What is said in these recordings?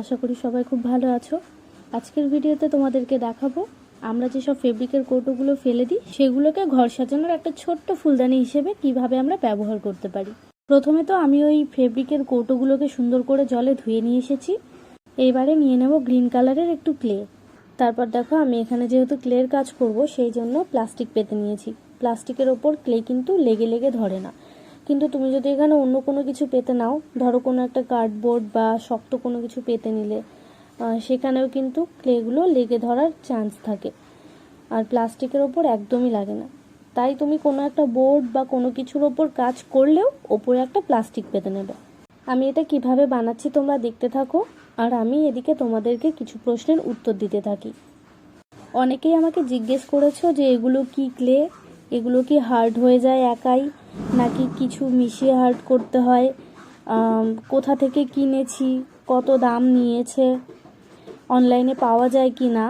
আশা করি সবাই খুব ভালো আছো। আজকের ভিডিওতে তোমাদেরকে দেখাবো, আমরা যেসব ফেব্রিকের কৌটোগুলো ফেলে দিই, সেগুলোকে ঘর সাজানোর একটা ছোট্ট ফুলদানি হিসেবে কীভাবে আমরা ব্যবহার করতে পারি। প্রথমে তো আমি ওই ফেব্রিকের কৌটোগুলোকে সুন্দর করে জলে ধুয়ে নিয়ে এসেছি। এইবারে নিয়ে নেব গ্রিন কালারের একটু ক্লে তারপর দেখো, আমি এখানে যেহেতু ক্লের কাজ করব, সেই জন্য প্লাস্টিক পেতে নিয়েছি। প্লাস্টিকের ওপর ক্লে কিন্তু লেগে লেগে ধরে না। কিন্তু তুমি যদি এখানে অন্য কোনো কিছু পেতে নাও, ধরো কোনো একটা কার্ডবোর্ড বা শক্ত কোনো কিছু পেতে নিলে সেখানেও কিন্তু ক্লেগুলো লেগে ধরার চান্স থাকে। আর প্লাস্টিকের ওপর একদমই লাগে না। তাই তুমি কোনো একটা বোর্ড বা কোনো কিছুর ওপর কাজ করলেও ওপরে একটা প্লাস্টিক পেতে নেবে। আমি এটা কীভাবে বানাচ্ছি তোমরা দেখতে থাকো, আর আমি এদিকে তোমাদেরকে কিছু প্রশ্নের উত্তর দিতে থাকি। অনেকেই আমাকে জিজ্ঞেস করেছ যে এগুলো কি ক্লে এগুলো কি হার্ড হয়ে যায় একাই? নাকি কিছু মিশিয়ে হার্ড করতে হয়? কোথা থেকে কিনেছি? কত দাম নিয়েছে? অনলাইনে পাওয়া যায় কি না?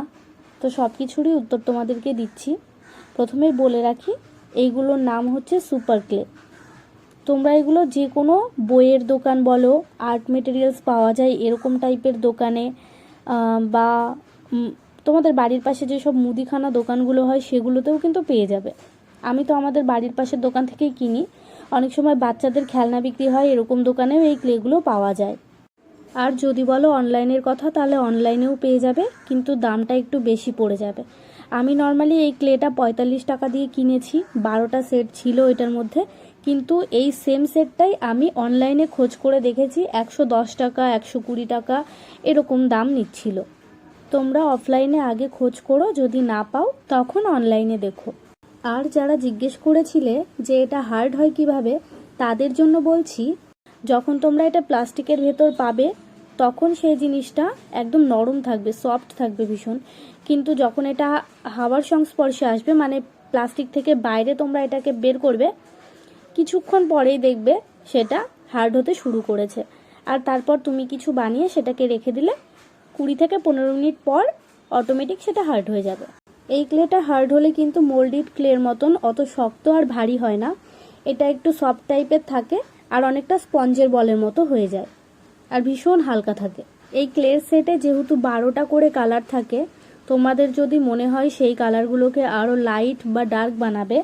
তো সব কিছুরই উত্তর তোমাদেরকে দিচ্ছি। প্রথমে বলে রাখি, এইগুলোর নাম হচ্ছে সুপার ক্লে তোমরা এগুলো যে কোনো বইয়ের দোকান বলো আর্ট মেটেরিয়ালস পাওয়া যায় এরকম টাইপের দোকানে বা তোমাদের বাড়ির পাশে যেসব মুদিখানা দোকানগুলো হয় সেগুলোতেও কিন্তু পেয়ে যাবে। আমি তো আমাদের বাড়ির পাশের দোকান থেকেই কিনি। অনেক সময় বাচ্চাদের খেলনা বিক্রি হয়, এরকম দোকানেও এই ক্লেগুলো পাওয়া যায়। আর যদি বলো অনলাইনের কথা, তাহলে অনলাইনেও পেয়ে যাবে, কিন্তু দামটা একটু বেশি পড়ে যাবে। আমি নর্মালি এই ক্লেটা পঁয়তাল্লিশ টাকা দিয়ে কিনেছি, বারোটা সেট ছিল এটার মধ্যে, কিন্তু এই সেম সেটটাই আমি অনলাইনে খোঁজ করে দেখেছি, একশো দশ টাকা, একশো কুড়ি টাকা, এরকম দাম নিচ্ছিল। তোমরা অফলাইনে আগে খোঁজ করো, যদি না পাও, তখন অনলাইনে দেখো। আর যারা জিজ্ঞেস করেছিলে যে এটা হার্ড হয় কীভাবে, তাদের জন্য বলছি, যখন তোমরা এটা প্লাস্টিকের ভেতর পাবে, তখন সেই জিনিসটা একদম নরম থাকবে, সফট থাকবে ভীষণ। কিন্তু যখন এটা হাওয়ার সংস্পর্শে আসবে মানে প্লাস্টিক থেকে বাইরে তোমরা এটাকে বের করবে, কিছুক্ষণ পরেই দেখবে সেটা হার্ড হতে শুরু করেছে। আর তারপর তুমি কিছু বানিয়ে সেটাকে রেখে দিলে, কুড়ি থেকে পনেরো মিনিট পর অটোমেটিক সেটা হার্ড হয়ে যাবে। এই ক্লেটা হার্ড হলে কিন্তু মোল্ডিড ক্লের মতন অত শক্ত আর ভারী হয় না। এটা একটু সফট টাইপের থাকে আর অনেকটা স্পঞ্জের বলের মতো হয়ে যায় আর ভীষণ হালকা থাকে। এই ক্লের সেটে যেহেতু বারোটা করে কালার থাকে, তোমাদের যদি মনে হয় সেই কালারগুলোকে আরও লাইট বা ডার্ক বানাবে,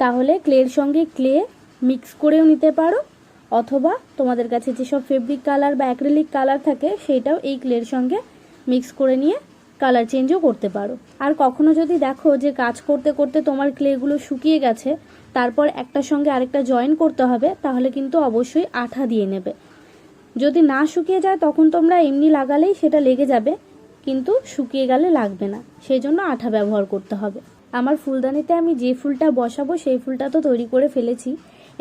তাহলে ক্লের সঙ্গে ক্লে মিক্স করেও নিতে পারো। অথবা তোমাদের কাছে যেসব ফেব্রিক কালার বা অ্যাক্রিলিক কালার থাকে সেটাও এই ক্লের সঙ্গে মিক্স করে নিয়ে কালার চেঞ্জও করতে পারো। আর কখনো যদি দেখো যে কাজ করতে করতে তোমার ক্লেগুলো শুকিয়ে গেছে, তারপর একটার সঙ্গে আরেকটা জয়েন করতে হবে, তাহলে কিন্তু অবশ্যই আঠা দিয়ে নেবে। যদি না শুকিয়ে যায়, তখন তোমরা এমনি লাগালেই সেটা লেগে যাবে, কিন্তু শুকিয়ে গেলে লাগবে না। সেই জন্য আঠা ব্যবহার করতে হবে। আমার ফুলদানিতে আমি যে ফুলটা বসাবো, সেই ফুলটা তো তৈরি করে ফেলেছি।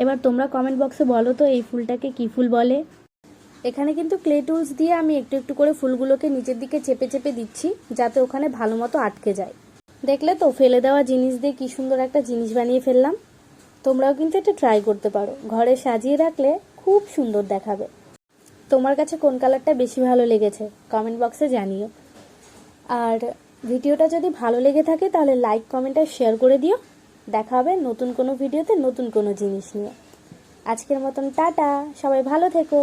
এবার তোমরা কমেন্ট বক্সে বলো তো এই ফুলটাকে কি ফুল বলে? এখানে কিন্তু ক্লে টুলস দিয়ে আমি একটু একটু করে ফুলগুলোকে নিচের দিকে চেপে চেপে দিচ্ছি, যাতে ওখানে ভালো মতো আটকে যায়। দেখলে তো, ফেলে দেওয়া জিনিস দিয়ে কি সুন্দর একটা জিনিস বানিয়ে ফেললাম। তোমরাও কিন্তু এটা ট্রাই করতে পারো। ঘরে সাজিয়ে রাখলে খুব সুন্দর দেখাবে। তোমার কাছে কোন কালারটা বেশি ভালো লেগেছে কমেন্ট বক্সে জানিও। আর ভিডিওটা যদি ভালো লেগে থাকে, তাহলে লাইক কমেন্ট আর শেয়ার করে দিও। দেখা হবে নতুন কোনো ভিডিওতে নতুন কোনো জিনিস নিয়ে। আজকের মতন টাটা, সবাই ভালো থেকো।